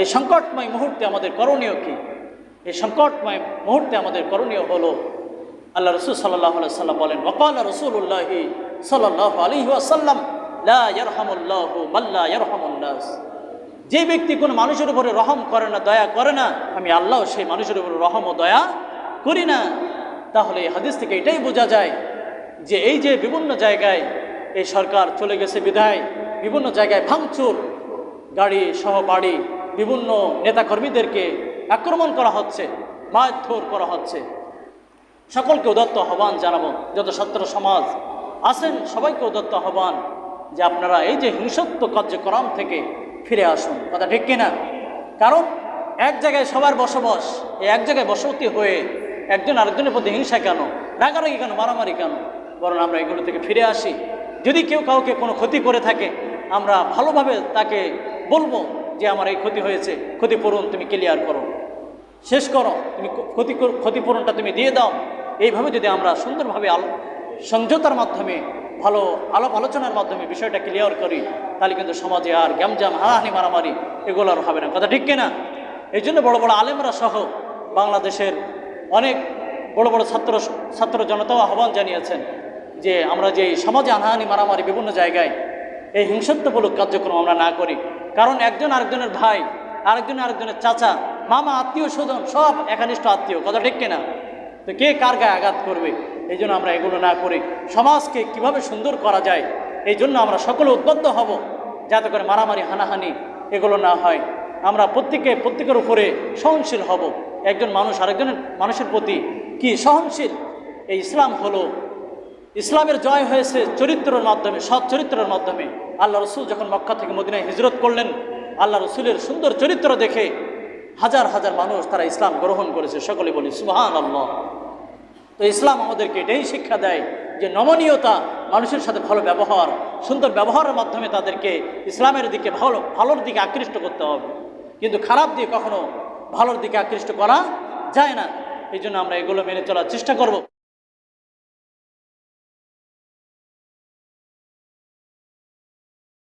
এই সংকটময় মুহূর্তে আমাদের করণীয় কি? এই সংকটময় মুহূর্তে আমাদের করণীয় হলো আল্লাহ রসুল সাল্লাহ সাল্লাম বলেন ওকাল রসুল্লাহি সাল্লাহ যে ব্যক্তি কোনো মানুষের উপরে রহম করে না, দয়া করে না, আমি আল্লাহ সেই মানুষের উপরে রহম ও দয়া করি না। তাহলে এই হাদিস থেকে এটাই বোঝা যায় যে এই যে বিভিন্ন জায়গায় এই সরকার চলে গেছে বিধায় বিভিন্ন জায়গায় ভাঙচুর, গাড়ি সহ বাড়ি বিভিন্ন নেতাকর্মীদেরকে আক্রমণ করা হচ্ছে, মারধর করা হচ্ছে। সকলকে উদত্ত আহ্বান জানাব, যত ছাত্র সমাজ আছেন, সবাইকে উদত্ত আহ্বান যে আপনারা এই যে হিংসত্ব কার্যক্রম থেকে ফিরে আসুন। কথা ঠিক কিনা? কারণ এক জায়গায় সবার বসবাস, এই এক জায়গায় বসতি হয়ে একজন আরেকজনের প্রতি হিংসা কেন? রাগারাগি কেন? মারামারি কেন? বরং আমরা এগুলো থেকে ফিরে আসি। যদি কেউ কাউকে কোনো ক্ষতি করে থাকে, আমরা ভালোভাবে তাকে বলব যে আমার এই ক্ষতি হয়েছে, ক্ষতিপূরণ তুমি ক্লিয়ার করো। শেষ করো, তুমি ক্ষতি ক্ষতিপূরণটা তুমি দিয়ে দাও। এইভাবে যদি আমরা সুন্দরভাবে আলো সংযতার মাধ্যমে, ভালো আলাপ আলোচনার মাধ্যমে বিষয়টা ক্লিয়ার করি, তাহলে কিন্তু সমাজে আর গ্যামজাম হানাহানি মারামারি এগুলো আর হবে না। কথা ঠিক কিনা? এই জন্য বড়ো বড়ো আলেমরা সহ বাংলাদেশের অনেক বড় বড় ছাত্র ছাত্র জনতাও আহ্বান জানিয়েছেন যে আমরা যে সমাজে হানাহানি, মারামারি বিভিন্ন জায়গায় এই হিংসাত্মমূলক কার্যক্রম আমরা না করি। কারণ একজন আরেকজনের ভাই, আরেকজন আরেকজনের চাচা, মামা, আত্মীয় স্বজন, সব একানিষ্ঠ আত্মীয়, কথা ঠিক কিনা? তো কে কার গায়ে আঘাত করবে? এই জন্য আমরা এগুলো না করি। সমাজকে কীভাবে সুন্দর করা যায়? এই জন্য আমরা সকলে উদ্বদ্ধ হব, যাতে করে মারামারি, হানাহানি এগুলো না হয়। আমরা প্রত্যেকে, প্রত্যেকের উপরে সহনশীল হব। একজন মানুষ আরেকজনের, মানুষের প্রতি কি সহনশীল? এই ইসলাম হলো ইসলামের জয় হয়েছে চরিত্রের মাধ্যমে, সৎ চরিত্রের মাধ্যমে। আল্লাহ রসুল যখন মক্কা থেকে মদিনায় হিজরত করলেন, আল্লাহ রসুলের সুন্দর চরিত্র দেখে হাজার হাজার মানুষ তারা ইসলাম গ্রহণ করেছে। সকলে বলি সুহান আল্লাহ তো ইসলাম আমাদেরকে এটাই শিক্ষা দেয় যে নমনীয়তা মানুষের সাথে ভালো ব্যবহার, সুন্দর ব্যবহারের মাধ্যমে তাদেরকে ইসলামের দিকে ভালো ভালোর দিকে আকৃষ্ট করতে হবে। কিন্তু খারাপ দিয়ে কখনো ভালোর দিকে আকৃষ্ট করা যায় না। এই জন্য আমরা এগুলো মেনে চলার চেষ্টা করব।